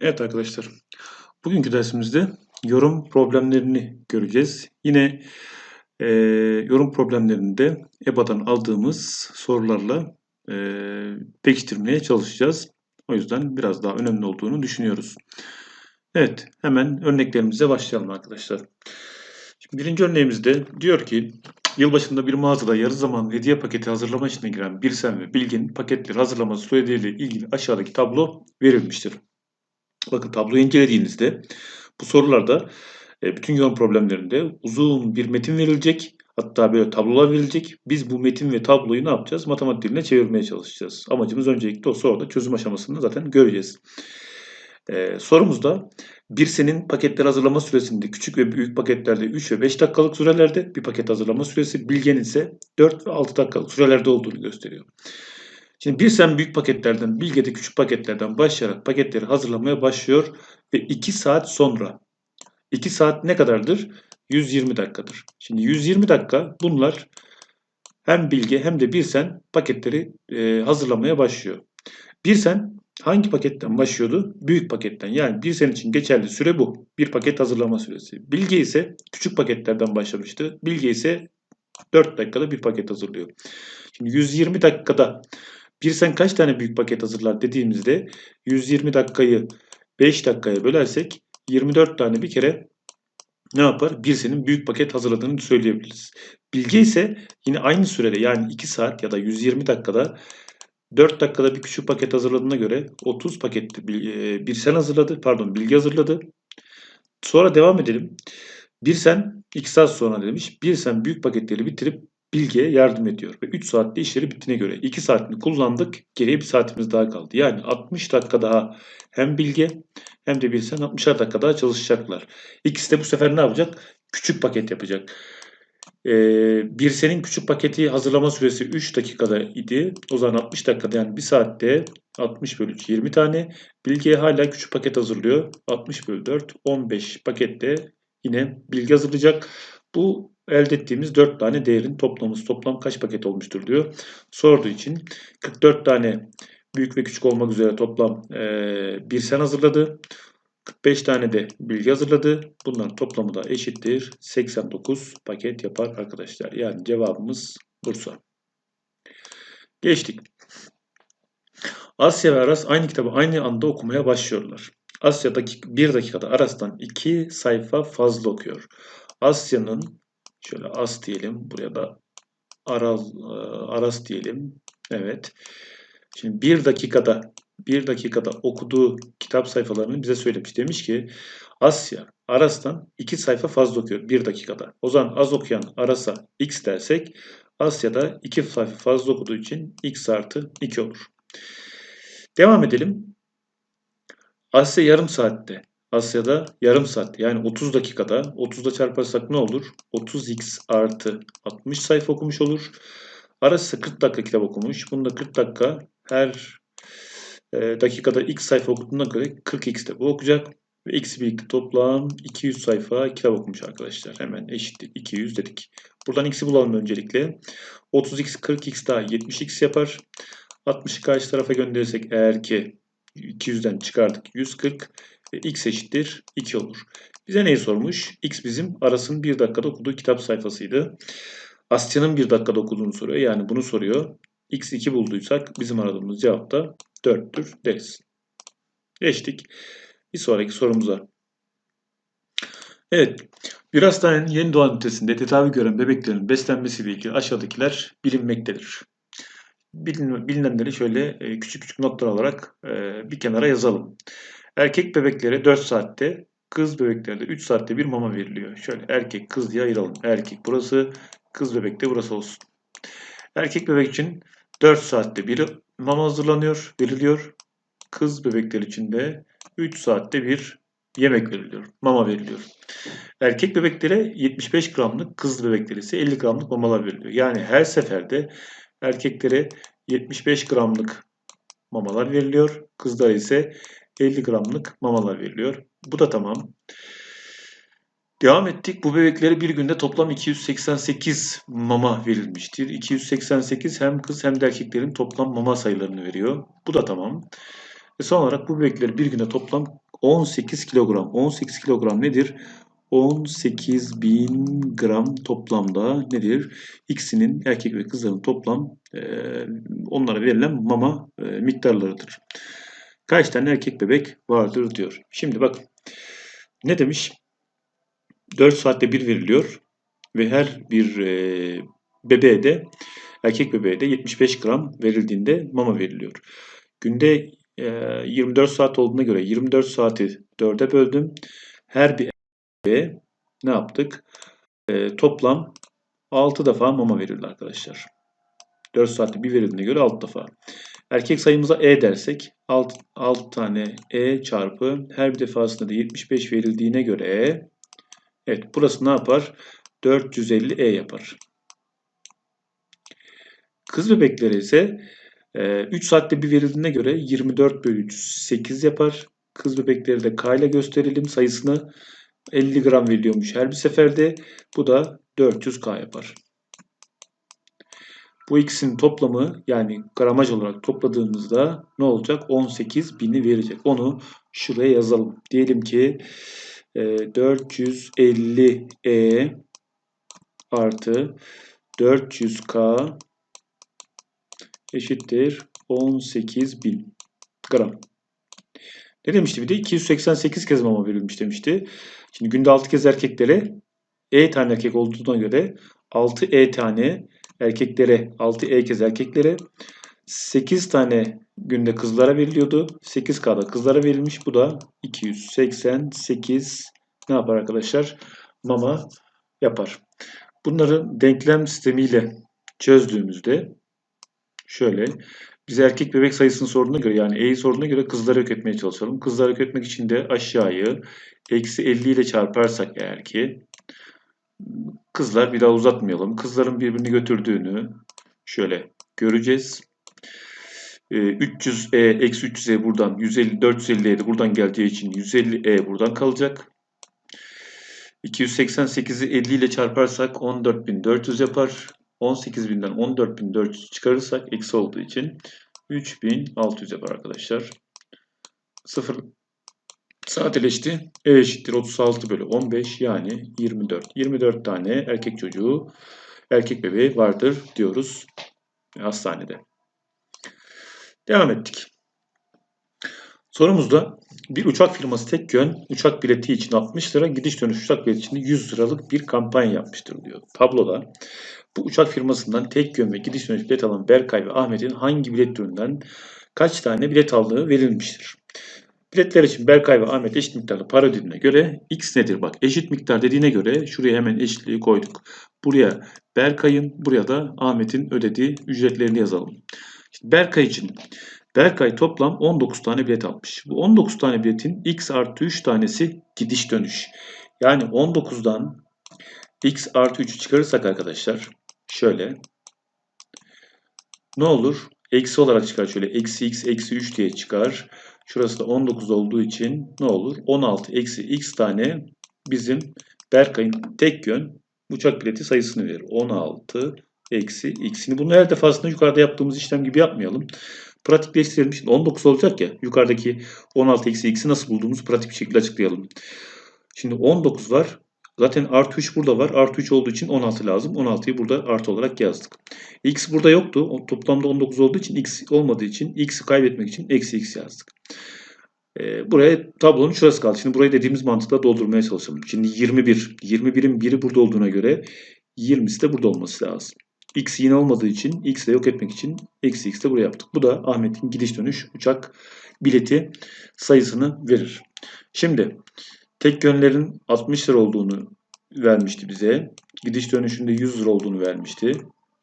Evet arkadaşlar, bugünkü dersimizde yorum problemlerini göreceğiz. Yine e, yorum problemlerinde EBA'dan aldığımız sorularla e, pekiştirmeye çalışacağız. O yüzden biraz daha önemli olduğunu düşünüyoruz. Evet, hemen örneklerimize başlayalım arkadaşlar. Şimdi birinci örneğimizde diyor ki, yılbaşında bir mağazada yarı zaman hediye paketi hazırlama işine giren Birsen ve Bilgin paketleri hazırlaması süreleriyle ilgili aşağıdaki tablo verilmiştir. Bakın tabloyu incelediğinizde bu sorularda e, bütün yorum problemlerinde uzun bir metin verilecek. Hatta böyle tablolar verilecek. Biz bu metin ve tabloyu ne yapacağız? Matematik diline çevirmeye çalışacağız. Amacımız öncelikle o soruda çözüm aşamasında zaten göreceğiz. Ee, sorumuzda bir senin paketler hazırlama süresinde küçük ve büyük paketlerde 3 ve 5 dakikalık sürelerde bir paket hazırlama süresi bilgen ise 4 ve 6 dakikalık sürelerde olduğunu gösteriyor. Şimdi bir sen büyük paketlerden, Bilge de küçük paketlerden başlayarak paketleri hazırlamaya başlıyor ve 2 saat sonra 2 saat ne kadardır? 120 dakikadır. Şimdi 120 dakika bunlar hem Bilge hem de bir sen paketleri e, hazırlamaya başlıyor. Bir sen hangi paketten başlıyordu? Büyük paketten. Yani bir sen için geçerli süre bu. Bir paket hazırlama süresi. Bilge ise küçük paketlerden başlamıştı. Bilge ise 4 dakikada bir paket hazırlıyor. Şimdi 120 dakikada bir sen kaç tane büyük paket hazırlar dediğimizde 120 dakikayı 5 dakikaya bölersek 24 tane bir kere ne yapar? Bir senin büyük paket hazırladığını söyleyebiliriz. Bilge ise yine aynı sürede yani 2 saat ya da 120 dakikada 4 dakikada bir küçük paket hazırladığına göre 30 paket bir sen hazırladı. Pardon Bilge hazırladı. Sonra devam edelim. Bir sen 2 saat sonra demiş. Bir sen büyük paketleri bitirip Bilge'ye yardım ediyor. Ve 3 saatte işleri bittiğine göre 2 saatini kullandık. Geriye bir saatimiz daha kaldı. Yani 60 dakika daha hem Bilge hem de Bilsen 60 dakika daha çalışacaklar. İkisi de bu sefer ne yapacak? Küçük paket yapacak. Ee, bir senin küçük paketi hazırlama süresi 3 dakikada idi. O zaman 60 dakikada yani 1 saatte 60 bölü 3 20 tane. Bilge hala küçük paket hazırlıyor. 60 bölü 4 15 pakette yine Bilge hazırlayacak. Bu elde ettiğimiz 4 tane değerin toplamımız toplam kaç paket olmuştur diyor. Sorduğu için 44 tane büyük ve küçük olmak üzere toplam e, bir sen hazırladı. 45 tane de bilgi hazırladı. Bunların toplamı da eşittir. 89 paket yapar arkadaşlar. Yani cevabımız Bursa. Geçtik. Asya ve Aras aynı kitabı aynı anda okumaya başlıyorlar. Asya bir dakikada Aras'tan 2 sayfa fazla okuyor. Asya'nın Şöyle as diyelim. Buraya da araz, e, aras diyelim. Evet. Şimdi bir dakikada bir dakikada okuduğu kitap sayfalarını bize söylemiş. Demiş ki Asya Aras'tan iki sayfa fazla okuyor bir dakikada. O zaman az okuyan Aras'a x dersek Asya'da iki sayfa fazla okuduğu için x artı 2 olur. Devam edelim. Asya yarım saatte Asya'da yarım saat yani 30 dakikada 30'da çarparsak ne olur? 30x artı 60 sayfa okumuş olur. Arası 40 dakika kitap okumuş. Bunda 40 dakika her e, dakikada x sayfa okuduğuna göre 40x de bu okuyacak. Ve x birlikte toplam 200 sayfa kitap okumuş arkadaşlar. Hemen eşittir 200 dedik. Buradan x'i bulalım öncelikle. 30x 40x daha 70x yapar. 60'ı karşı tarafa gönderirsek eğer ki 200'den çıkardık 140 e, x eşittir 2 olur. Bize neyi sormuş? X bizim Aras'ın bir dakikada okuduğu kitap sayfasıydı. Asya'nın bir dakikada okuduğunu soruyor. Yani bunu soruyor. X 2 bulduysak bizim aradığımız cevap da 4'tür deriz. Geçtik. Bir sonraki sorumuza. Evet. Bir hastanenin yeni doğan ünitesinde tedavi gören bebeklerin beslenmesiyle ilgili aşağıdakiler bilinmektedir. bilinenleri şöyle e, küçük küçük notlar olarak e, bir kenara yazalım. Erkek bebeklere 4 saatte, kız bebeklere de 3 saatte bir mama veriliyor. Şöyle erkek kız diye ayıralım. Erkek burası, kız bebek de burası olsun. Erkek bebek için 4 saatte bir mama hazırlanıyor, veriliyor. Kız bebekler için de 3 saatte bir yemek veriliyor, mama veriliyor. Erkek bebeklere 75 gramlık, kız bebeklere ise 50 gramlık mamalar veriliyor. Yani her seferde erkeklere 75 gramlık mamalar veriliyor. Kızlara ise 50 gramlık mamalar veriliyor. Bu da tamam. Devam ettik. Bu bebeklere bir günde toplam 288 mama verilmiştir. 288 hem kız hem de erkeklerin toplam mama sayılarını veriyor. Bu da tamam. Ve son olarak bu bebekleri bir günde toplam 18 kilogram. 18 kilogram nedir? 18 bin gram toplamda nedir? İkisinin erkek ve kızların toplam e, onlara verilen mama e, miktarlarıdır. Kaç tane erkek bebek vardır diyor. Şimdi bak ne demiş? 4 saatte bir veriliyor ve her bir e, bebeğe de erkek bebeğe de 75 gram verildiğinde mama veriliyor. Günde e, 24 saat olduğuna göre 24 saati 4'e böldüm. Her bir bebeğe ne yaptık? E, toplam 6 defa mama verildi arkadaşlar. 4 saatte bir verildiğine göre 6 defa. Erkek sayımıza E dersek 6, 6 tane E çarpı her bir defasında da 75 verildiğine göre evet burası ne yapar? 450 E yapar. Kız bebekleri ise 3 e, saatte bir verildiğine göre 24 bölü 308 yapar. Kız bebekleri de K ile gösterelim sayısını 50 gram veriliyormuş her bir seferde. Bu da 400K yapar. Bu ikisinin toplamı yani gramaj olarak topladığımızda ne olacak? 18 bini verecek. Onu şuraya yazalım. Diyelim ki 450 E artı 400K eşittir 18 bin gram. Ne demişti bir de? 288 kez mama verilmiş demişti. Şimdi günde 6 kez erkeklere E tane erkek olduğuna göre 6 E tane erkeklere 6 E kez erkeklere 8 tane günde kızlara veriliyordu. 8 K'da kızlara verilmiş. Bu da 288 ne yapar arkadaşlar? Mama yapar. Bunları denklem sistemiyle çözdüğümüzde şöyle biz erkek bebek sayısını sorduğuna göre yani E'yi sorduğuna göre kızları yok etmeye çalışalım. Kızları yok etmek için de aşağıyı eksi 50 ile çarparsak eğer ki kızlar bir daha uzatmayalım. Kızların birbirini götürdüğünü şöyle göreceğiz. 300E eksi 300E buradan 150 450E de buradan geleceği için 150E buradan kalacak. 288'i 50 ile çarparsak 14.400 yapar. 18.000'den 14.400 çıkarırsak eksi olduğu için 3.600 yapar arkadaşlar. 0 sadeleşti. E eşittir 36 bölü 15 yani 24. 24 tane erkek çocuğu, erkek bebeği vardır diyoruz hastanede. Devam ettik. Sorumuzda bir uçak firması tek yön uçak bileti için 60 lira, gidiş dönüş uçak bileti için 100 liralık bir kampanya yapmıştır diyor. Tabloda bu uçak firmasından tek yön ve gidiş dönüş bilet alan Berkay ve Ahmet'in hangi bilet türünden kaç tane bilet aldığı verilmiştir. Biletler için Berkay ve Ahmet eşit miktarda para ödediğine göre x nedir? Bak eşit miktar dediğine göre şuraya hemen eşitliği koyduk. Buraya Berkay'ın buraya da Ahmet'in ödediği ücretlerini yazalım. Şimdi Berkay için Berkay toplam 19 tane bilet almış. Bu 19 tane biletin x artı 3 tanesi gidiş dönüş. Yani 19'dan x artı 3'ü çıkarırsak arkadaşlar şöyle ne olur? Eksi olarak çıkar şöyle eksi x eksi 3 diye çıkar. Şurası da 19 olduğu için ne olur? 16 eksi x tane bizim Berkay'ın tek yön uçak bileti sayısını verir. 16 eksi x'ini. Bunu her defasında yukarıda yaptığımız işlem gibi yapmayalım. Pratikleştirelim. Şimdi 19 olacak ya. Yukarıdaki 16 eksi x'i nasıl bulduğumuzu pratik bir şekilde açıklayalım. Şimdi 19 var. Zaten artı 3 burada var. Artı 3 olduğu için 16 lazım. 16'yı burada artı olarak yazdık. X burada yoktu. O, toplamda 19 olduğu için x olmadığı için x'i kaybetmek için eksi x yazdık. Ee, buraya tablonun şurası kaldı. Şimdi burayı dediğimiz mantıkla doldurmaya çalışalım. Şimdi 21. 21'in biri burada olduğuna göre 20'si de burada olması lazım. X yine olmadığı için X de yok etmek için eksi X de buraya yaptık. Bu da Ahmet'in gidiş dönüş uçak bileti sayısını verir. Şimdi tek yönlerin 60 lira olduğunu vermişti bize. Gidiş dönüşünde 100 lira olduğunu vermişti.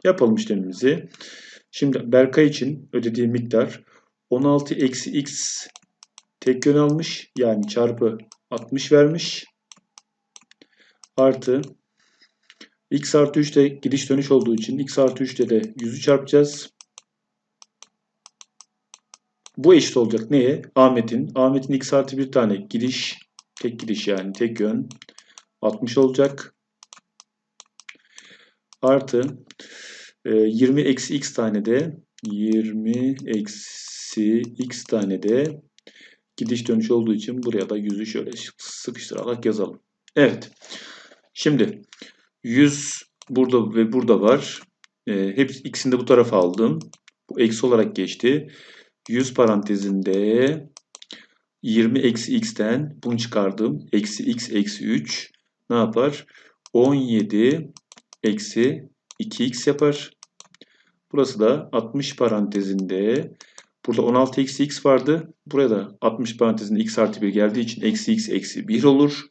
Yapalım işlemimizi. Şimdi Berkay için ödediği miktar 16 eksi x tek yön almış. Yani çarpı 60 vermiş. Artı x artı 3 de gidiş dönüş olduğu için x artı 3'te de 100'ü çarpacağız. Bu eşit olacak neye? Ahmet'in. Ahmet'in x artı bir tane gidiş. Tek gidiş yani tek yön. 60 olacak. Artı 20 e, eksi x tane de 20 eksi x tane de Gidiş dönüş olduğu için buraya da 100'ü şöyle sıkıştırarak yazalım. Evet. Şimdi 100 burada ve burada var. E, hepsi ikisini de bu tarafa aldım. Bu eksi olarak geçti. 100 parantezinde 20 eksi x'ten bunu çıkardım. Eksi x eksi 3 ne yapar? 17 eksi 2x yapar. Burası da 60 parantezinde burada 16 eksi x vardı. Buraya da 60 parantezinde x artı 1 geldiği için eksi x eksi 1 olur.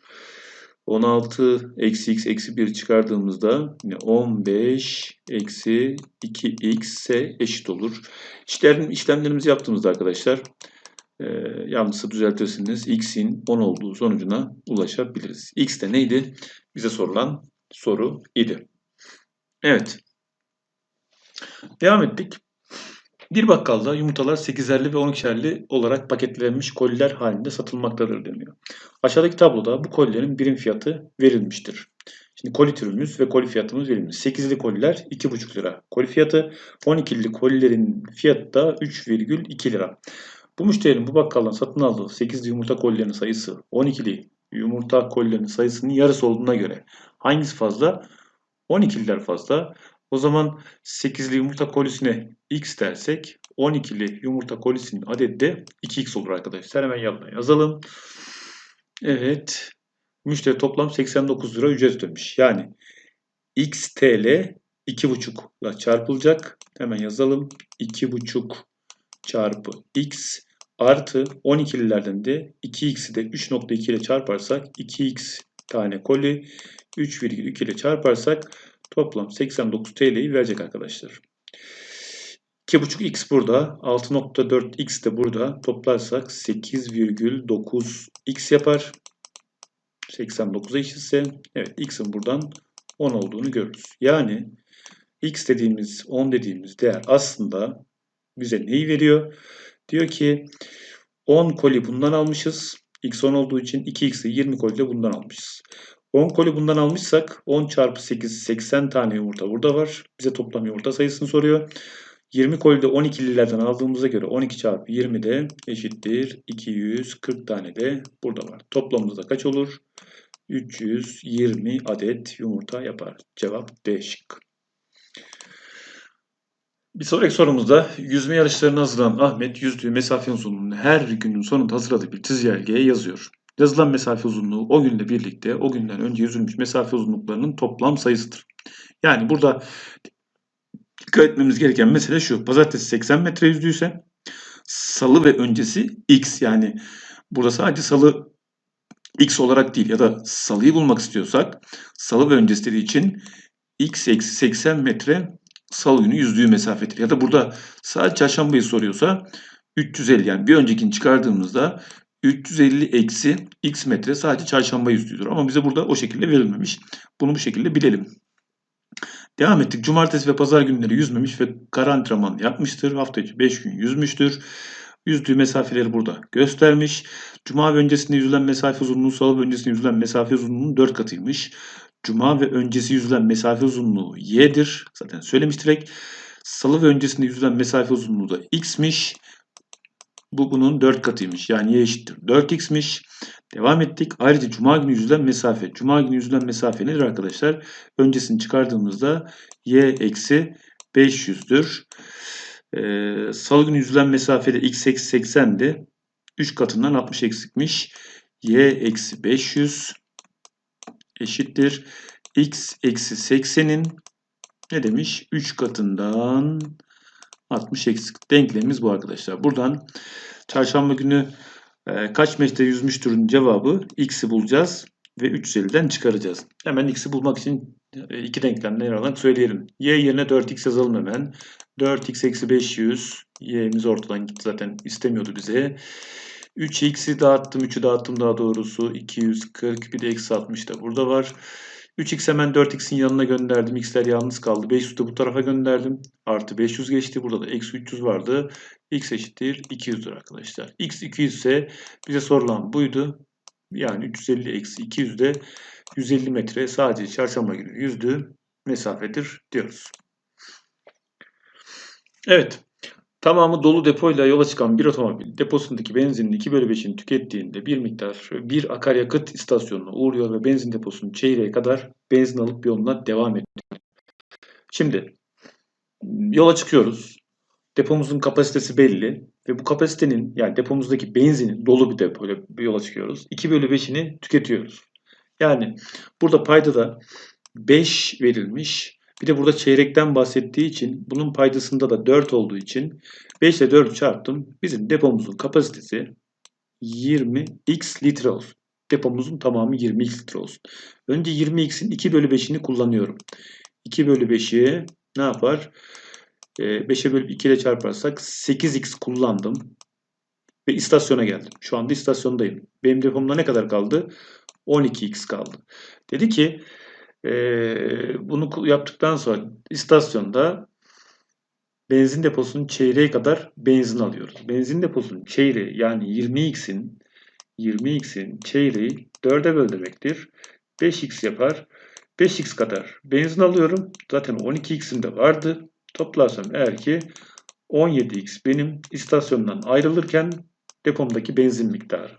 16 eksi x eksi 1 çıkardığımızda yine 15 eksi 2x'e eşit olur. İşlem, işlemlerimizi yaptığımızda arkadaşlar e, yanlışsa düzeltirsiniz. x'in 10 olduğu sonucuna ulaşabiliriz. x de neydi? Bize sorulan soru idi. Evet. Devam ettik. Bir bakkalda yumurtalar 8'erli ve 12'erli olarak paketlenmiş koliler halinde satılmaktadır deniyor. Aşağıdaki tabloda bu kolilerin birim fiyatı verilmiştir. Şimdi koli türümüz ve koli fiyatımız verilmiş. 8'li koliler 2,5 lira koli fiyatı. 12'li kolilerin fiyatı da 3,2 lira. Bu müşterinin bu bakkaldan satın aldığı 8'li yumurta kolilerinin sayısı 12'li yumurta kolilerinin sayısının yarısı olduğuna göre hangisi fazla? 12'liler fazla. O zaman 8'li yumurta kolisine x dersek 12'li yumurta kolisinin adedi de 2x olur arkadaşlar. Hemen yanına yazalım. Evet. Müşteri toplam 89 lira ücret ödemiş. Yani x tl 2,5 ile çarpılacak. Hemen yazalım. 2,5 çarpı x artı 12'lilerden de 2x'i de 3.2 ile çarparsak 2x tane koli 3,2 ile çarparsak Toplam 89 TL'yi verecek arkadaşlar. 2.5x burada. 6.4x de burada. Toplarsak 8,9x yapar. 89'a eşitse evet x'in buradan 10 olduğunu görürüz. Yani x dediğimiz 10 dediğimiz değer aslında bize neyi veriyor? Diyor ki 10 koli bundan almışız. x 10 olduğu için 2x'i 20 koli de bundan almışız. 10 koli bundan almışsak 10 çarpı 8 80 tane yumurta burada var. Bize toplam yumurta sayısını soruyor. 20 koli de 12'lilerden aldığımıza göre 12 çarpı 20 de eşittir. 240 tane de burada var. Toplamımızda kaç olur? 320 adet yumurta yapar. Cevap D şıkkı. Bir sonraki sorumuzda yüzme yarışlarına hazırlanan Ahmet yüzdüğü mesafe uzunluğunu her günün sonunda hazırladığı bir çizelgeye yazıyor. Yazılan mesafe uzunluğu o günle birlikte o günden önce yüzülmüş mesafe uzunluklarının toplam sayısıdır. Yani burada dikkat etmemiz gereken mesele şu. Pazartesi 80 metre yüzdüyse salı ve öncesi x yani burada sadece salı x olarak değil ya da salıyı bulmak istiyorsak salı ve öncesi dediği için x eksi 80 metre salı günü yüzdüğü mesafedir. Ya da burada sadece çarşambayı soruyorsa 350 yani bir öncekini çıkardığımızda 350 eksi x metre sadece çarşamba yüzlüdür. Ama bize burada o şekilde verilmemiş. Bunu bu şekilde bilelim. Devam ettik. Cumartesi ve pazar günleri yüzmemiş ve kara antrenman yapmıştır. Hafta içi 5 gün yüzmüştür. Yüzdüğü mesafeleri burada göstermiş. Cuma öncesinde yüzülen mesafe uzunluğu salı öncesinde yüzülen mesafe uzunluğunun 4 katıymış. Cuma ve öncesi yüzülen mesafe uzunluğu y'dir. Zaten söylemiş direkt. Salı ve öncesinde yüzülen mesafe uzunluğu da x'miş. Bu bunun 4 katıymış. Yani y eşittir 4x'miş. Devam ettik. Ayrıca cuma günü yüzülen mesafe. Cuma günü yüzülen mesafe nedir arkadaşlar? Öncesini çıkardığımızda y eksi 500'dür. Ee, Salı günü yüzülen mesafede x eksi 80'di. 3 katından 60 eksikmiş. y eksi 500 eşittir. x eksi 80'in ne demiş? 3 katından 60 eksik denklemimiz bu arkadaşlar. Buradan çarşamba günü e, kaç metre yüzmüştürün cevabı x'i bulacağız ve 350'den çıkaracağız. Hemen x'i bulmak için e, iki denklemden yararlanarak söyleyelim. y yerine 4x yazalım hemen. 4x eksi 500 y'miz ortadan gitti zaten istemiyordu bize. 3x'i dağıttım 3'ü dağıttım daha doğrusu 240 bir de eksi 60 da burada var. 3x hemen 4x'in yanına gönderdim. x'ler yalnız kaldı. 500 de bu tarafa gönderdim. Artı 500 geçti. Burada da eksi 300 vardı. x eşittir 200'dür arkadaşlar. x 200 ise bize sorulan buydu. Yani 350 eksi 200 de 150 metre sadece çarşamba günü yüzdüğü mesafedir diyoruz. Evet. Tamamı dolu depoyla yola çıkan bir otomobil deposundaki benzinin 2 bölü 5'ini tükettiğinde bir miktar bir akaryakıt istasyonuna uğruyor ve benzin deposunun çeyreğe kadar benzin alıp yoluna devam ediyor. Şimdi yola çıkıyoruz. Depomuzun kapasitesi belli ve bu kapasitenin yani depomuzdaki benzinin dolu bir depoyla yola çıkıyoruz. 2 bölü 5'ini tüketiyoruz. Yani burada payda da 5 verilmiş. Bir de burada çeyrekten bahsettiği için bunun paydasında da 4 olduğu için 5 ile 4 çarptım. Bizim depomuzun kapasitesi 20x litre olsun. Depomuzun tamamı 20x litre olsun. Önce 20x'in 2 bölü 5'ini kullanıyorum. 2 bölü 5'i ne yapar? 5'e ee, bölüp 2 ile çarparsak 8x kullandım. Ve istasyona geldim. Şu anda istasyondayım. Benim depomda ne kadar kaldı? 12x kaldı. Dedi ki e, bunu yaptıktan sonra istasyonda benzin deposunun çeyreği kadar benzin alıyoruz. Benzin deposunun çeyreği yani 20x'in 20x'in çeyreği 4'e böl demektir. 5x yapar. 5x kadar benzin alıyorum. Zaten 12x'im de vardı. Toplarsam eğer ki 17x benim istasyondan ayrılırken depomdaki benzin miktarı.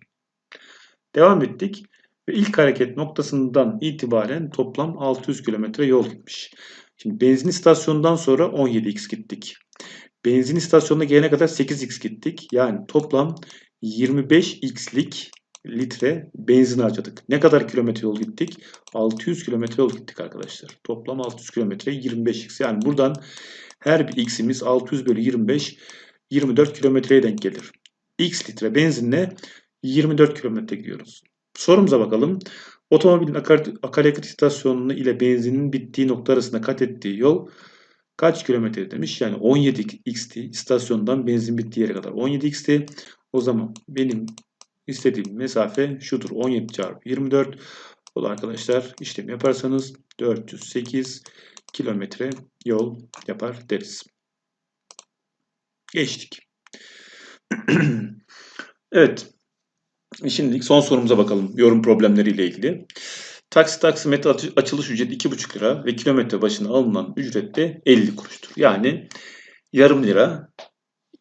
Devam ettik ve ilk hareket noktasından itibaren toplam 600 kilometre yol gitmiş. Şimdi benzin istasyonundan sonra 17x gittik. Benzin istasyonuna gelene kadar 8x gittik. Yani toplam 25x'lik litre benzin harcadık. Ne kadar kilometre yol gittik? 600 kilometre yol gittik arkadaşlar. Toplam 600 kilometre 25x. Yani buradan her bir x'imiz 600 bölü 25 24 kilometreye denk gelir. x litre benzinle 24 kilometre gidiyoruz. Sorumuza bakalım. Otomobilin akar, akaryakıt istasyonu ile benzinin bittiği nokta arasında kat ettiği yol kaç kilometre demiş. Yani 17 xt istasyondan benzin bittiği yere kadar 17 xt. O zaman benim istediğim mesafe şudur. 17 çarpı 24. O da arkadaşlar işlem yaparsanız 408 kilometre yol yapar deriz. Geçtik. evet. Şimdilik son sorumuza bakalım. Yorum problemleriyle ilgili. Taksi taksimetre açılış ücreti 2,5 lira ve kilometre başına alınan ücret de 50 kuruştur. Yani yarım lira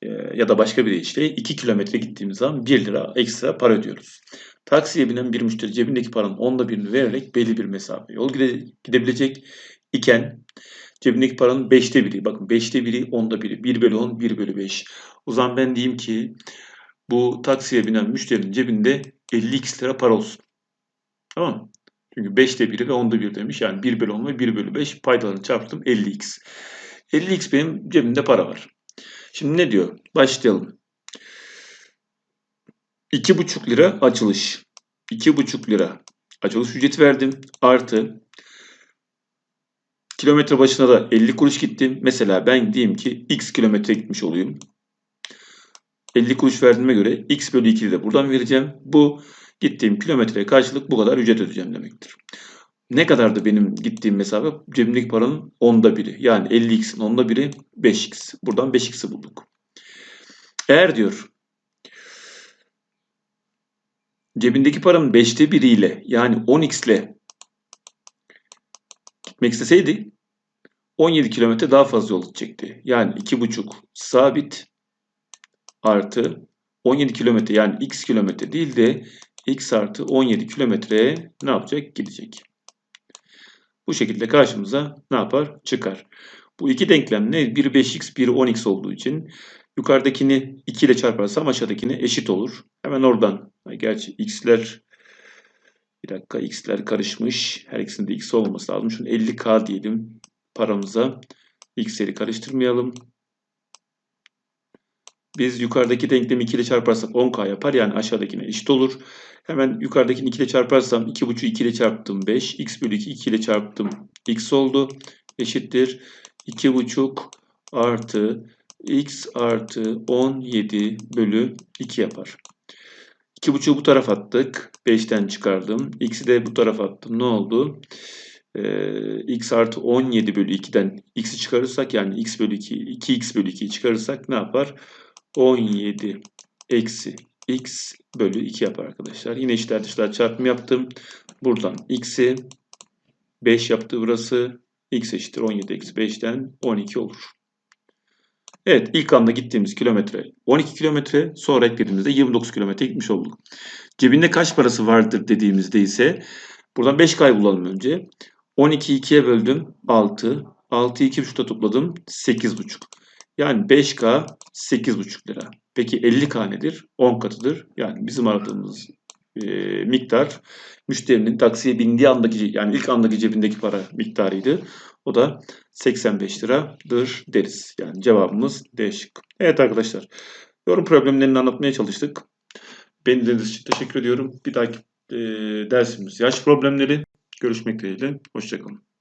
e, ya da başka bir deyişle 2 kilometre gittiğimiz zaman 1 lira ekstra para ödüyoruz. Taksiye binen bir müşteri cebindeki paranın onda birini vererek belli bir mesafe yol gidebilecek iken cebindeki paranın 5'te biri, bakın 5'te biri, onda biri, 1 bölü 10, 1 bölü 5. O zaman ben diyeyim ki bu taksiye binen müşterinin cebinde 50x lira para olsun. Tamam mı? Çünkü 5'te 1'i ve 10'da 1 demiş. Yani 1 bölü 10 ve 1 bölü 5 paydalarını çarptım 50x. 50x benim cebimde para var. Şimdi ne diyor? Başlayalım. 2,5 lira açılış. 2,5 lira açılış ücreti verdim. Artı kilometre başına da 50 kuruş gittim. Mesela ben diyeyim ki x kilometre gitmiş olayım. 50 kuruş verdiğime göre x bölü 2'yi de buradan vereceğim. Bu gittiğim kilometreye karşılık bu kadar ücret ödeyeceğim demektir. Ne kadardı benim gittiğim mesafe? Cebimdeki paranın onda biri. Yani 50x'in onda biri 5x. Buradan 5x'i bulduk. Eğer diyor cebindeki paranın 5'te biriyle yani 10x ile gitmek isteseydi 17 kilometre daha fazla yol gidecekti. Yani 2,5 sabit artı 17 kilometre yani x kilometre değil de x artı 17 kilometreye ne yapacak? Gidecek. Bu şekilde karşımıza ne yapar? Çıkar. Bu iki denklem ne? Biri 5x, biri 10x olduğu için yukarıdakini 2 ile çarparsam aşağıdakine eşit olur. Hemen oradan. Gerçi x'ler bir dakika x'ler karışmış. Her ikisinde x olması lazım. Şunu 50k diyelim paramıza. x'leri karıştırmayalım. Biz yukarıdaki denklemi 2 ile çarparsak 10k yapar. Yani aşağıdakine eşit olur. Hemen yukarıdakini 2 ile çarparsam 2,5 2 ile çarptım 5. x bölü 2 2 ile çarptım x oldu. Eşittir. 2,5 artı x artı 17 bölü 2 yapar. 2,5'u bu tarafa attık. 5'ten çıkardım. X'i de bu tarafa attım. Ne oldu? Ee, x artı 17 bölü 2'den x'i çıkarırsak yani x bölü 2, 2x bölü 2'yi çıkarırsak ne yapar? 17 eksi x bölü 2 yapar arkadaşlar. Yine içler dışlar çarpımı yaptım. Buradan x'i 5 yaptı burası. x eşittir 17 eksi 5'ten 12 olur. Evet ilk anda gittiğimiz kilometre 12 kilometre sonra eklediğimizde 29 kilometre gitmiş olduk. Cebinde kaç parası vardır dediğimizde ise buradan 5K'yı bulalım önce. 12'yi 2'ye böldüm 6. 6'yı 2,5'ta topladım 8,5. Yani 5K 8,5 lira. Peki 50K nedir? 10 katıdır. Yani bizim aradığımız e, miktar müşterinin taksiye bindiği andaki yani ilk andaki cebindeki para miktarıydı. O da 85 liradır deriz. Yani cevabımız D şıkkı. Evet arkadaşlar. Yorum problemlerini anlatmaya çalıştık. Beni dinlediğiniz için teşekkür ediyorum. Bir dahaki e, dersimiz yaş problemleri. Görüşmek dileğiyle. Hoşçakalın.